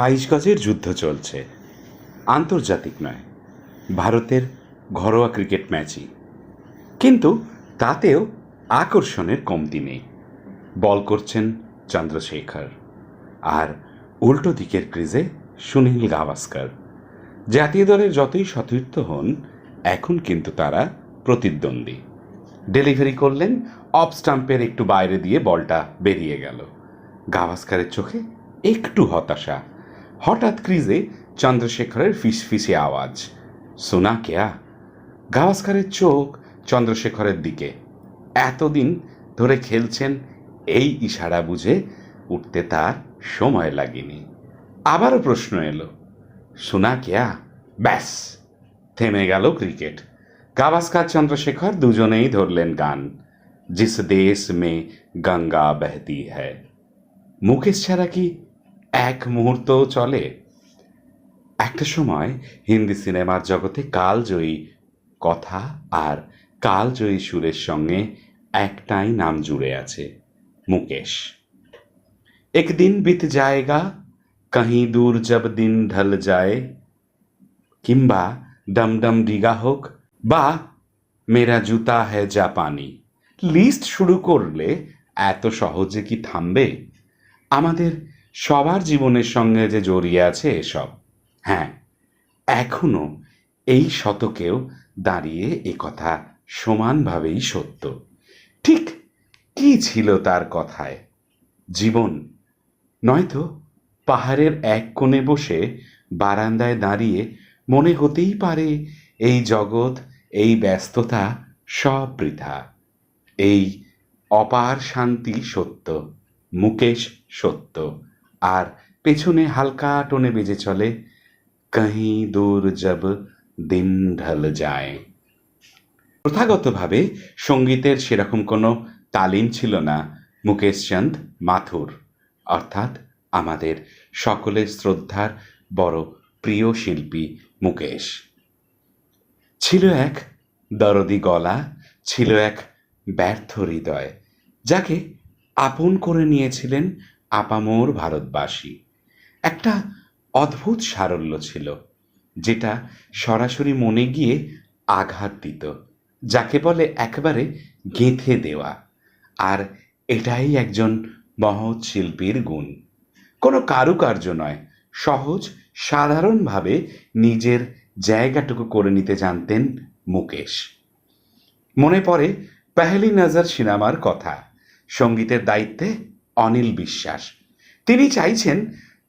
বাইশ গজের যুদ্ধ চলছে। আন্তর্জাতিক নয়, ভারতের ঘরোয়া ক্রিকেট ম্যাচই। কিন্তু তাতেও আকর্ষণের কমতি নেই। বল করছেন চন্দ্রশেখর আর উল্টো দিকের ক্রিজে সুনীল গাভাস্কর। জাতীয় দলের যতই সতীর্থ হন, এখন কিন্তু তারা প্রতিদ্বন্দ্বী। ডেলিভারি করলেন, অফ স্টাম্পের একটু বাইরে দিয়ে বলটা বেরিয়ে গেল। গাভাস্কারের চোখে একটু হতাশা। হঠাৎ ক্রিজে চন্দ্রশেখরের ফিসফিসে আওয়াজ। শোনা কেয়া গাভাস্কারের চোখ চন্দ্রশেখরের দিকে। এতদিন ধরে খেলছেন এই ইশারা বুঝে উঠতে তার সময় লাগেনি। আবারও প্রশ্ন এলো। শোনা কেয়া ব্যাস, থেমে গেল ক্রিকেট। গাভাস্কার চন্দ্রশেখর দুজনেই ধরলেন গান। জিস দেশ মে গঙ্গা বহতি হ্যায়। মুকেশ ছাড়া কি এক মুহূর্তও চলে। একটা সময় হিন্দি সিনেমার জগতে কালজয়ী কথা আর কালজয়ী সুরের সঙ্গে একটাই নাম জুড়ে আছে, মুকেশ। একদিন বিত যায়গা কहीं দূর জব দিন ঢল যায়, কিংবা ডমডম ডিগা হোক বা মেরা জুতা হ্যায় জাপানি। লিস্ট শুরু করলে এত সহজে কি থামবে? আমাদের সবার জীবনের সঙ্গে যে জড়িয়ে আছে এসব। হ্যাঁ এখনও এই শতকেও দাঁড়িয়ে কথা সমানভাবেই সত্য। ঠিক কি ছিল তার কথায়? জীবন, নয়তো পাহাড়ের এক কোণে বসে বারান্দায় দাঁড়িয়ে মনে হতেই পারে এই জগৎ, এই ব্যস্ততা সব বৃথা এই অপার শান্তি সত্য, মুকেশ সত্য। আর পেছনে হালকা টোনে বেজে চলে, কहीं দূর জব দিন ঢল যায়। প্রথাগতভাবে সঙ্গীতের সেরকম কোনো তালিম ছিল না, মুকেশ চাঁদ মাথুর। অর্থাৎ আমাদের সকলের শ্রদ্ধার বড় প্রিয় শিল্পী মুকেশ। ছিল এক দরদি গলা, ছিল এক ব্যর্থ হৃদয়, যাকে আপন করে নিয়েছিলেন আপামোর ভারতবাসী। একটা অদ্ভুত সারল্য ছিল, যেটা সরাসরি মনে গিয়ে আঘাত দিত, যাকে বলে একেবারে গেঁথে দেওয়া। আর এটাই একজন মহৎ শিল্পীর গুণ। কোনো কারুকার্য নয়, সহজ, সাধারণভাবে নিজের জায়গাটুকু করে নিতে জানতেন মুকেশ। মনে পড়ে পেহলি নজর সিনেমার কথা, সঙ্গীতের দায়িত্বে অনিল বিশ্বাস। তিনি চাইছেন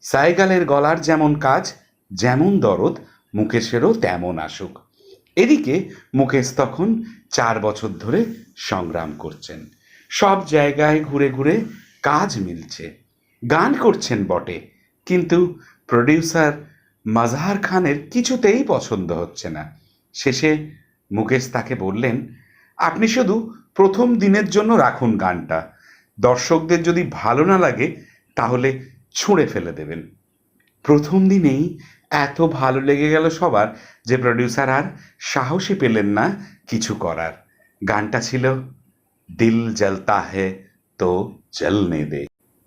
সাইগালের গলার যেমন কাজ, যেমন দরদ, মুকেশেরও তেমন আসুক। এদিকে মুকেশ তখন চার বছর ধরে সংগ্রাম করছেন। সব জায়গায় ঘুরে ঘুরে কাজ মিলছে। গান করছেন বটে, কিন্তু প্রডিউসার মাজহার খানের কিছুতেই পছন্দ হচ্ছে না। শেষে মুকেশ তাকে বললেন, আপনি শুধু প্রথম দিনের জন্য রাখুন গানটা দর্শকদের যদি ভালো না লাগে, তাহলে ছুঁড়ে ফেলে দেবেন। প্রথম দিনেই এত ভালো লেগে গেল সবার যে প্রডিউসার আর সাহসী পেলেন না কিছু করার। গানটা ছিল, দিল জ্বলতা হে তো জ্বলনে দে।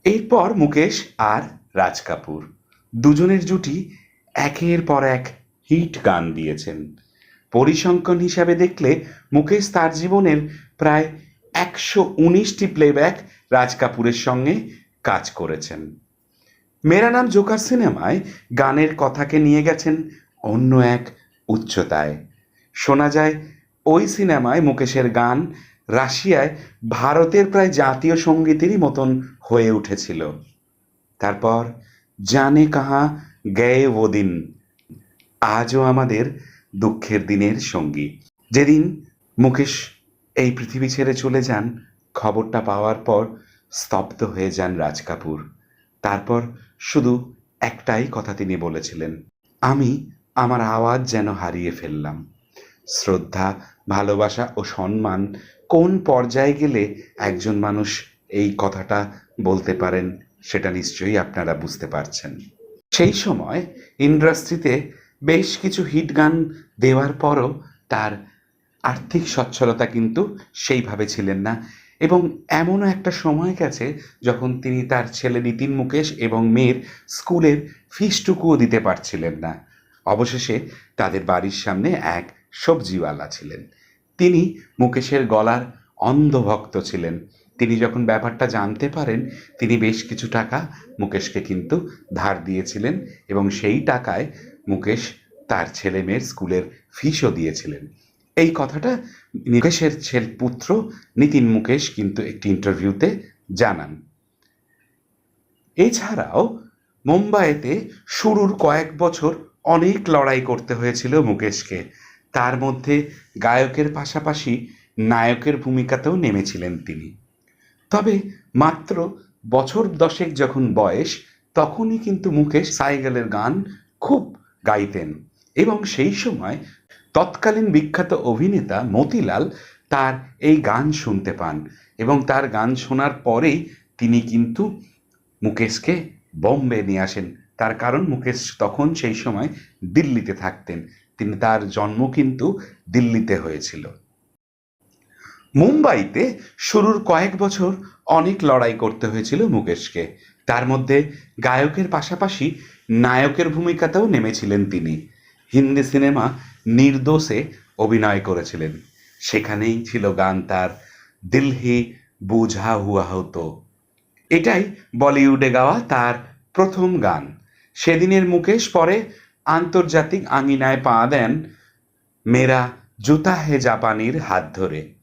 এরপর মুকেশ আর রাজ কাপুর দুজনের জুটি একের পর এক হিট গান দিয়েছেন। পরিসংখ্যান হিসাবে দেখলে মুকেশ তার জীবনের প্রায় একশো উনিশটি প্লেব্যাক রাজ কাপুরের সঙ্গে কাজ করেছেন। মেরা নাম জোকার সিনেমায় গানের কথাকে নিয়ে গেছেন অন্য এক উচ্চতায়। শোনা যায়, ওই সিনেমায় মুকেশের গান রাশিয়ায় ভারতের প্রায় জাতীয় সঙ্গীতেরই মতন হয়ে উঠেছিল। তারপর, জানে কাহা গয়ে ও দিন, আজও আমাদের দুঃখের দিনের সঙ্গী। যেদিন মুকেশ এই পৃথিবী ছেড়ে চলে যান, খবরটা পাওয়ার পর স্তব্ধ হয়ে যান রাজ কাপুর। তারপর শুধু একটাই কথা তিনি বলেছিলেন, আমি আমার আওয়াজ যেন হারিয়ে ফেললাম। শ্রদ্ধা, ভালোবাসা ও সম্মান, কোন পর্যায়ে গেলে একজন মানুষ এই কথাটা বলতে পারেন সেটা নিশ্চয়ই আপনারা বুঝতে পারছেন। সেই সময় ইন্ডাস্ট্রিতে বেশ কিছু হিট গান দেওয়ার পরও তার আর্থিক সচ্ছলতা কিন্তু সেইভাবে ছিলেন না। এবং এমনও একটা সময় গেছে যখন তিনি তার ছেলে নীতিন মুকেশ এবং মেয়ের স্কুলের ফিসটুকুও দিতে পারছিলেন না। অবশেষে তাদের বাড়ির সামনে এক সবজিওয়ালা ছিলেন। তিনি মুকেশের গলার অন্ধভক্ত ছিলেন। তিনি যখন ব্যাপারটা জানতে পারেন, তিনি বেশ কিছু টাকা মুকেশকে কিন্তু ধার দিয়েছিলেন এবং সেই টাকায় মুকেশ তার ছেলে মেয়ের স্কুলের ফিসও দিয়েছিলেন। এই কথাটা মুকেশের ছেলে পুত্র নিতিন মুকেশ কিন্তু একটি ইন্টারভিউতে জানান। এছাড়াও মুম্বাইতে শুরুর কয়েক বছর অনেক লড়াই করতে হয়েছিল মুকেশকে। তার মধ্যে গায়কের পাশাপাশি নায়কের ভূমিকাতেও নেমেছিলেন তিনি। তবে মাত্র বছর দশেক যখন বয়স, তখনই কিন্তু মুকেশ সাইকেলের গান খুব গাইতেন এবং সেই সময় তৎকালীন বিখ্যাত অভিনেতা মতিলাল তার এই গান শুনতে পান এবং তার গান শোনার পরেই তিনি কিন্তু মুকেশকে বম্বে নিয়ে আসেন। তার কারণ মুকেশ তখন সেই সময় দিল্লিতে থাকতেন। তিনি তার জন্ম কিন্তু দিল্লিতে হয়েছিল। মুম্বাইতে শুরুর কয়েক বছর অনেক লড়াই করতে হয়েছিল মুকেশকে। তার মধ্যে গায়কের পাশাপাশি নায়কের ভূমিকাতেও নেমেছিলেন তিনি। হিন্দি সিনেমা নির্দোষে অভিনয় করেছিলেন। সেখানেই ছিল গান তার দিল্লি বুঝা হুয়া হতো। এটাই বলিউডে গাওয়া তার প্রথম গান। সেদিনের মুকেশ পরে আন্তর্জাতিক আঙিনায় পা দেন মেরা জুতা হে জাপানির হাত ধরে।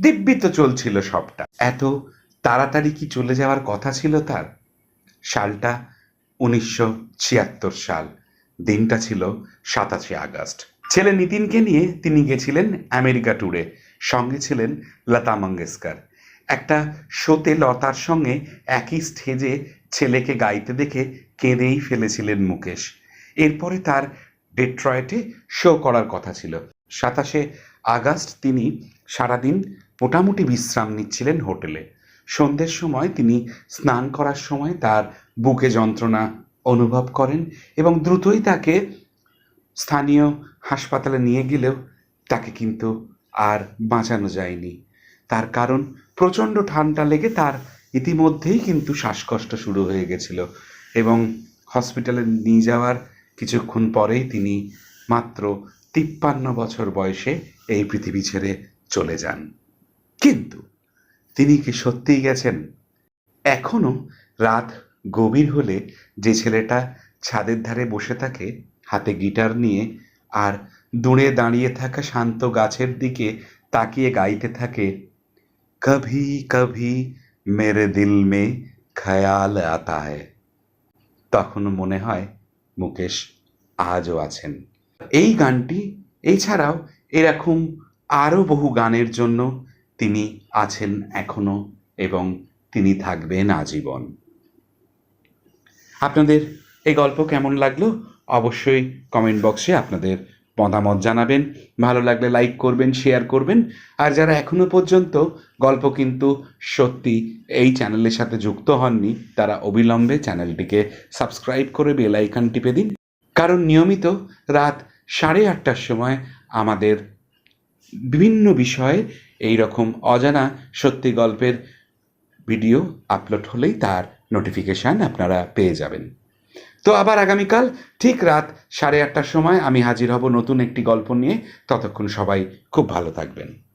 দিব্যি তো চলছিল সবটা। এত তাড়াতাড়ি কি চলে যাওয়ার কথা ছিল তার? সালটা উনিশশো ছিয়াত্তর সাল। দিনটা ছিল সাতাশে আগস্ট। ছেলে নিতিনকে নিয়ে তিনি গেছিলেন আমেরিকা ট্যুরে। সঙ্গে ছিলেন লতা মঙ্গেশকর। একটা শোতে লতার সঙ্গে একই স্টেজে ছেলেকে গাইতে দেখে কেঁদেই ফেলেছিলেন মুকেশ। এরপরে তার ডেট্রয়েটে শো করার কথা ছিল। সাতাশে আগস্ট তিনি সারাদিন মোটামুটি বিশ্রাম নিচ্ছিলেন হোটেলে। সন্ধ্যের সময় তিনি স্নান করার সময় তার বুকে যন্ত্রণা অনুভব করেন এবং দ্রুতই তাকে স্থানীয় হাসপাতালে নিয়ে গেলেও তাকে কিন্তু আর বাঁচানো যায়নি। তার কারণ প্রচণ্ড ঠান্ডা লেগে তার ইতিমধ্যেই কিন্তু শ্বাসকষ্ট শুরু হয়ে গেছিল এবং হসপিটালে নিয়ে যাওয়ার কিছুক্ষণ পরেই তিনি মাত্র তিপ্পান্ন বছর বয়সে এই পৃথিবী ছেড়ে চলে যান। কিন্তু তিনি কি সত্যিই গেছেন? এখনও রাত গভীর হলে যে ছেলেটা ছাদের ধারে বসে থাকে হাতে গিটার নিয়ে আর দূরে দাঁড়িয়ে থাকা শান্ত গাছের দিকে তাকিয়ে গাইতে থাকে, কভি কভি, মেরে দিল মে খেয়াল আতা হ্যায়। তখন মনে হয় মুকেশ আজও আছেন। এই গানটি, এছাড়াও এরকম আরও বহু গানের জন্য তিনি আছেন এখনও এবং তিনি থাকবেন আজীবন। আপনাদের এই গল্প কেমন লাগল? অবশ্যই কমেন্ট বক্সে আপনাদের মতামত জানাবেন। ভালো লাগলে লাইক করবেন শেয়ার করবেন। আর যারা এখনও পর্যন্ত গল্প কিন্তু সত্যি এই চ্যানেলের সাথে যুক্ত হননি, তারা অবিলম্বে চ্যানেলটিকে সাবস্ক্রাইব করে বেল আইকন টিপে দিন। কারণ নিয়মিত রাত সাড়ে আটটার সময় আমাদের বিভিন্ন বিষয়ে এই রকম অজানা সত্যি গল্পের ভিডিও আপলোড হলেই তার নোটিফিকেশান আপনারা পেয়ে যাবেন। তো আবার আগামীকাল ঠিক রাত সাড়ে আটটার সময় আমি হাজির হব নতুন একটি গল্প নিয়ে। ততক্ষণ সবাই খুব ভালো থাকবেন।